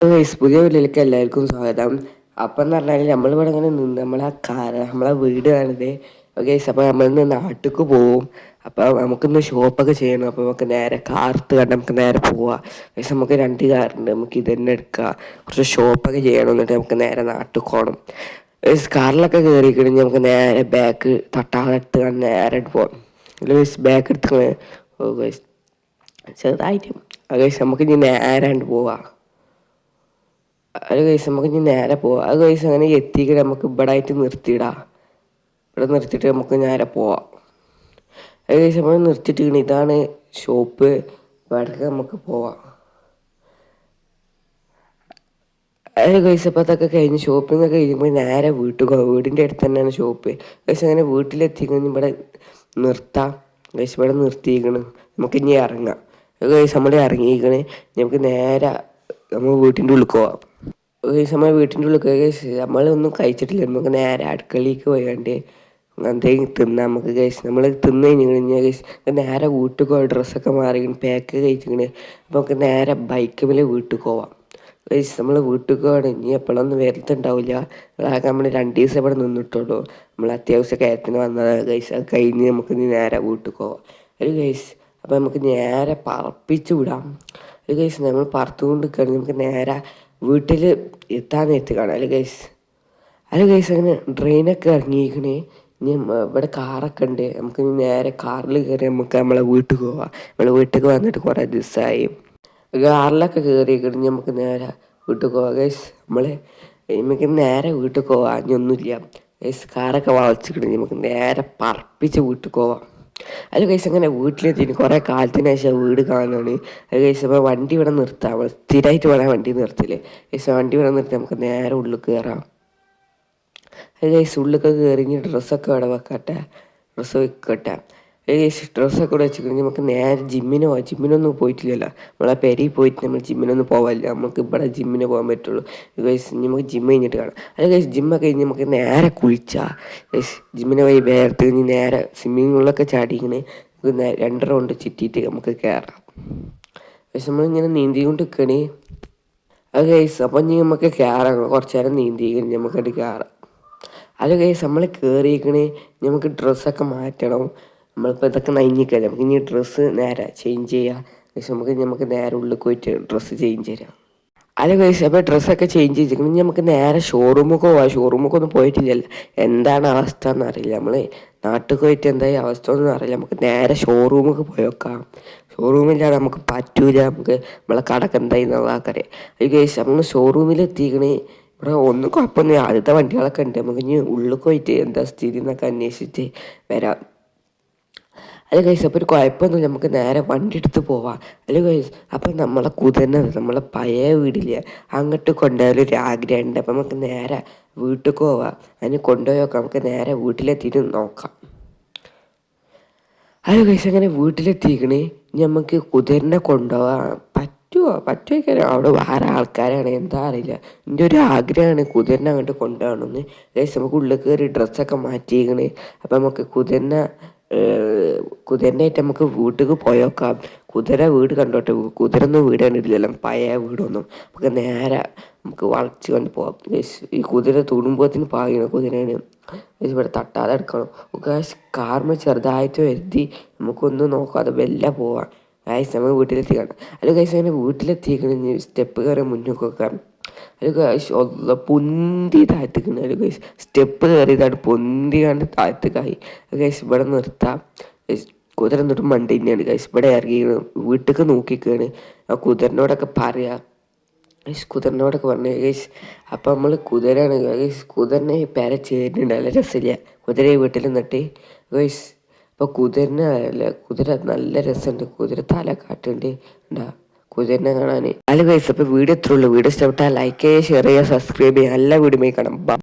പുതിയ വീട്ടിലേക്ക് എല്ലാവർക്കും സ്വാഗതം. അപ്പം എന്ന് പറഞ്ഞാൽ നമ്മളിവിടെ ഇങ്ങനെ നിന്ന് നമ്മളെ കാര നമ്മളെ വീടാണിത് ഗൈസ് അപ്പോൾ നമ്മളിന്ന് നാട്ടിലേക്ക് പോവും. അപ്പോൾ നമുക്കിന്ന് ഷോപ്പൊക്കെ ചെയ്യണം. അപ്പോൾ നമുക്ക് നേരെ കാർത്ത് കണ്ട് നമുക്ക് നേരെ പോവാം. ഗൈസ് നമുക്ക് രണ്ട് കാറുണ്ട് നമുക്ക് ഇത് തന്നെ എടുക്കാം. കുറച്ച് ഷോപ്പൊക്കെ ചെയ്യണം എന്നിട്ട് നമുക്ക് നേരെ നാട്ടിൽ പോകണം കാറിലൊക്കെ കയറി കഴിഞ്ഞ് നമുക്ക് നേരെ ബാക്ക് തട്ടാതെ എടുത്ത് കണ്ട് നേരെ പോവാം. ഗൈസ് ബാക്ക് എടുത്ത് ഓ ഗൈസ് ചെറുതായിട്ട്. ഗൈസ് നമുക്ക് ഇനി നേരെ പോവാം. അത് കഴിച്ച് നമുക്ക് ഇനി നേരെ പോവാം. അത് കഴിച്ച് അങ്ങനെ എത്തിയിട്ട് നമുക്ക് ഇവിടെ ആയിട്ട് നിർത്തിയിടാം. ഇവിടെ നിർത്തിയിട്ട് നമുക്ക് നേരെ പോവാം. അത് കഴിച്ച് നമ്മൾ നിർത്തിയിട്ടിങ്ങനെ ഇതാണ് ഷോപ്പ് ഇവിടേക്ക് നമുക്ക് പോവാം. അത് കഴിച്ചപ്പോൾ അതൊക്കെ കഴിഞ്ഞ് ഷോപ്പിംഗ് ഒക്കെ കഴിയുമ്പോൾ നേരെ വീട്ടിൽ വീടിന്റെ അടുത്ത് തന്നെയാണ് ഷോപ്പ് കഴിച്ച് അങ്ങനെ വീട്ടിലെത്തിക്കഴിഞ്ഞ് ഇവിടെ നിർത്താം. കഴിച്ച് ഇവിടെ നിർത്തിയിരിക്കണം നമുക്ക് ഇനി ഇറങ്ങാം. കഴിച്ച് നമ്മൾ ഇറങ്ങിയിരിക്കണേ നമുക്ക് നേരെ നമ്മൾ വീട്ടിന്റെ ഉള്ളിൽ പോവാം. നമ്മൾ വീട്ടിന്റെ ഉള്ളിൽ കേസ് നമ്മളൊന്നും കഴിച്ചിട്ടില്ല. നമുക്ക് നേരെ അടുക്കളയിലേക്ക് പോയാണ്ട് എന്തെങ്കിലും തിന്നാം നമുക്ക് കേസ് നമ്മൾ തിന്ന് കഴിഞ്ഞ് കഴിഞ്ഞാൽ കേസ് നേരെ വീട്ടിൽ പോയി ഡ്രസ്സൊക്കെ മാറി പാക്ക് കഴിച്ചിങ്ങനെ അപ്പോൾ നമുക്ക് നേരെ ബൈക്ക് മേലെ വീട്ടിൽ പോവാം. കേസ് നമ്മൾ വീട്ടിൽ പോവാണ്. ഇനി എപ്പോഴൊന്നും വരുത്തുണ്ടാവില്ല അതൊക്കെ നമ്മൾ രണ്ട് ദിവസം ഇവിടെ നിന്നിട്ടുള്ളൂ. നമ്മൾ അത്യാവശ്യ കാര്യത്തിന് വന്നതാണ് കേസ് അത് കഴിഞ്ഞ് നമുക്ക് ഇനി നേരെ വീട്ടിൽ പോവാം. ഒരു കേസ് അപ്പോൾ നമുക്ക് നേരെ പറപ്പിച്ച് വിടാം. ഒരു കേസ് നമ്മൾ പറത്തുകൊണ്ട് നിൽക്കുകയാണെങ്കിൽ നമുക്ക് നേരെ വീട്ടിൽ എത്താൻ നേരത്ത് കാണാം. അല്ലെ ഗൈസ് അല്ല ഗൈസ് അങ്ങനെ ട്രെയിനൊക്കെ ഇറങ്ങിയിരിക്കണേ. ഇനി ഇവിടെ കാറൊക്കെ ഉണ്ട്. നമുക്ക് നേരെ കാറിൽ കയറി നമുക്ക് നമ്മളെ വീട്ടിൽ പോവാം. നമ്മളെ വീട്ടിൽ വന്നിട്ട് കുറേ ദിവസമായി കാറിലൊക്കെ കയറിയിരിക്കണ നമുക്ക് നേരെ വീട്ടിൽ പോവാം. ഗൈസ് നമ്മളെ നമുക്ക് നേരെ വീട്ടിൽ പോവാം. ഇനി ഒന്നുമില്ല. ഗൈസ് കാറൊക്കെ വളച്ചിക്കിട്ട് നമുക്ക് നേരെ പറപ്പിച്ച് വീട്ടിൽ പോവാം. അത് കഴിച്ച് അങ്ങനെ വീട്ടിലെത്തി കുറേ കാലത്തിന് ശേഷം വീട് കാണാനാണ്. അത് കഴിച്ചപ്പോൾ വണ്ടി ഇവിടെ നിർത്താം. സ്ഥിരമായിട്ട് വേണം വണ്ടി നിർത്തില്ലേ? കഴിച്ച വണ്ടി ഇവിടെ നിർത്തി നമുക്ക് നേരെ ഉള്ളിൽ കയറാം അത് കഴിച്ച് ഉള്ളിലൊക്കെ കയറി ഡ്രസ്സൊക്കെ ഇവിടെ വെക്കട്ടെ. ഡ്രസ്സ് വെക്കട്ടെ ഡ്രസ്സൊക്കെ ഇവിടെ വെച്ച് കഴിഞ്ഞാൽ നമുക്ക് നേരെ ജിമ്മിന് ജിമ്മിനൊന്നും പോയിട്ടില്ലല്ലോ. നമ്മളെ പെരി പോയിട്ട് നമ്മൾ ജിമ്മിനൊന്നും പോകാനില്ല നമുക്ക് ഇവിടെ ജിമ്മിന് പോകാൻ പറ്റുള്ളൂ. ഗൈസ് നമുക്ക് ജിമ്മ് കഴിഞ്ഞിട്ട് കാണാം. അല്ല ഗൈസ് ജിമ്മൊക്കെ കഴിഞ്ഞ് നമുക്ക് നേരെ കുളിച്ചാൽ ഗൈസ് ജിമ്മിനെ പോയി വേർത്ത് കഴിഞ്ഞ് നേരെ സ്വിമ്മിംഗ് പൂളിലൊക്കെ ചാടിക്കണേ നമുക്ക് രണ്ട് റൗണ്ട് ചുറ്റിയിട്ട് നമുക്ക് കയറാം പക്ഷെ നമ്മളിങ്ങനെ നീന്തിക്കൊണ്ട് നിൽക്കണേ അത് ഗൈസ് അപ്പം ഇനി നമുക്ക് കയറാം കുറച്ച് നേരം നീന്തി കഴിഞ്ഞ് നമുക്കത് കയറാം അത് ഗൈസ് നമ്മൾ കയറിയിരിക്കണേ നമുക്ക് ഡ്രസ്സൊക്കെ മാറ്റണം. നമ്മളിപ്പോൾ ഇതൊക്കെ നനഞ്ഞിക്കല്ലേ നമുക്ക് ഇനി ഡ്രസ്സ് നേരെ ചേഞ്ച് ചെയ്യാം. പക്ഷെ നമുക്ക് നമുക്ക് നേരെ ഉള്ളിൽ പോയിട്ട് ഡ്രസ്സ് ചേഞ്ച് ചെയ്യാം. അല്ല കഴിച്ച് അപ്പോൾ ഡ്രസ്സൊക്കെ ചേഞ്ച് ചെയ്തിരിക്കണം നമുക്ക് നേരെ ഷോറൂമൊക്കെ പോവാം. ഷോറൂമൊക്കെ ഒന്നും പോയിട്ടില്ലല്ലോ. എന്താണ് അവസ്ഥ എന്നറിയില്ല നമ്മൾ നാട്ടിൽ പോയിട്ട് എന്തായി അവസ്ഥ ഒന്നും അറിയില്ല. നമുക്ക് നേരെ ഷോറൂമൊക്കെ പോയി പോയേക്കാം ഷോറൂമില്ലാതെ നമുക്ക് പറ്റൂല. നമുക്ക് നമ്മളെ കടക്ക് എന്തായി എന്നുള്ളതാക്കറിയാം അത് കഴിച്ച് നമ്മൾ ഷോറൂമിൽ എത്തിക്കണേ. ഇവിടെ ഒന്നും കുഴപ്പമൊന്നും ആദ്യത്തെ വണ്ടികളൊക്കെ ഉണ്ട്. നമുക്ക് ഇനി ഉള്ളിൽ പോയിട്ട് എന്താ സ്ഥിതി എന്നൊക്കെ അന്വേഷിച്ചിട്ട് വരാം. അല്ല ഗൈസ് അപ്പോൾ ഒരു കുഴപ്പമൊന്നുമില്ല നമുക്ക് നേരെ വണ്ടി എടുത്ത് പോവാം. അല്ല ഗൈസ് അപ്പം നമ്മളെ കുതിരനെ നമ്മളെ പഴയ വീടില്ലേ അങ്ങോട്ട് കൊണ്ടുപോയാൽ ഒരു ആഗ്രഹമുണ്ട്. അപ്പം നമുക്ക് നേരെ വീട്ടിൽ പോവാം. അതിന് കൊണ്ടുപോയി നോക്കാം. നമുക്ക് നേരെ വീട്ടിലെത്തിയിട്ട് നോക്കാം. അല്ല ഗൈസ് അങ്ങനെ വീട്ടിലെത്തിക്കണേ. നമുക്ക് കുതിരനെ കൊണ്ടുപോവാം. പറ്റുമോ പറ്റുമോ അവിടെ വേറെ ആൾക്കാരാണ്. എന്താ അറിയില്ല. എന്റെ ഒരു ആഗ്രഹമാണ് കുതിരനെ അങ്ങോട്ട് കൊണ്ടുപോകണമെന്ന്. ഗൈസ് നമുക്ക് ഉള്ളിൽ കയറി ഡ്രസ്സൊക്കെ മാറ്റിയിരിക്കണേ അപ്പം നമുക്ക് കുതിരനെ കുതിരനായിട്ട് നമുക്ക് വീട്ടിൽ പോയോക്കാം കുതിര വീട് കണ്ടോട്ടെ? കുതിരൊന്നും വീട് കണ്ടിട്ടില്ലല്ലോ. പഴയ വീടൊന്നും. നമുക്ക് നേരെ നമുക്ക് വളച്ച് കണ്ട് പോവാം. ഈ കുതിര തുടുമ്പോത്തിന് പാകണം കുതിരേന്. ഇവിടെ തട്ടാതെ എടുക്കണം. കാർമ ചെറുതായിട്ട് വരുത്തി നമുക്കൊന്നും നോക്കാതെ വല്ല പോവാം. ഗായ്സ് നമ്മൾ വീട്ടിലെത്തിക്കണം. അല്ല ഗായ്സ് അങ്ങനെ വീട്ടിലെത്തിക്കണം സ്റ്റെപ്പ് കയറി മുന്നോക്കൊക്കെ ഒരു ഒന്ന് പൊന്തി താഴ്ത്തിക്കണ. ഒരു കേസ് സ്റ്റെപ്പ് കയറിയതാണ് പൊന്തി കണ്ട് താഴ്ത്തിക്കായി. ഗൈസ് ഇവിടെ നിർത്താം. കുതിര തൊട്ട് മണ്ടി തന്നെയാണ് ഗൈസ്. ഇവിടെ ഇറങ്ങി വീട്ടിലേക്ക് നോക്കിക്കാണ്. ആ കുതിരനോടൊക്കെ പറയാം. ഗൈസ് കുതിരനോടൊക്കെ പറഞ്ഞു ഗൈസ് അപ്പം നമ്മൾ കുതിരയാണ്. ഗൈസ് കുതിരനെ പേര ചേരുന്നുണ്ട്. നല്ല രസമില്ല കുതിര വീട്ടിൽ നിന്നിട്ട്. ഗൈസ് അപ്പോൾ കുതിരനെ അല്ല കുതിര നല്ല രസമുണ്ട് കുതിര തല കാട്ടുണ്ട്. ഉണ്ടാ കുതിരനെ കാണാൻ അല്ല ഗൈസ് അപ്പോൾ വീഡിയോ എത്ര ഉള്ളൂ വീഡിയോ ഇഷ്ടപ്പെട്ടാൽ ലൈക്ക് ചെയ്യുക ഷെയർ ചെയ്യുക സബ്സ്ക്രൈബ് ചെയ്യുക. എല്ലാ വീഡിയോ കാണാം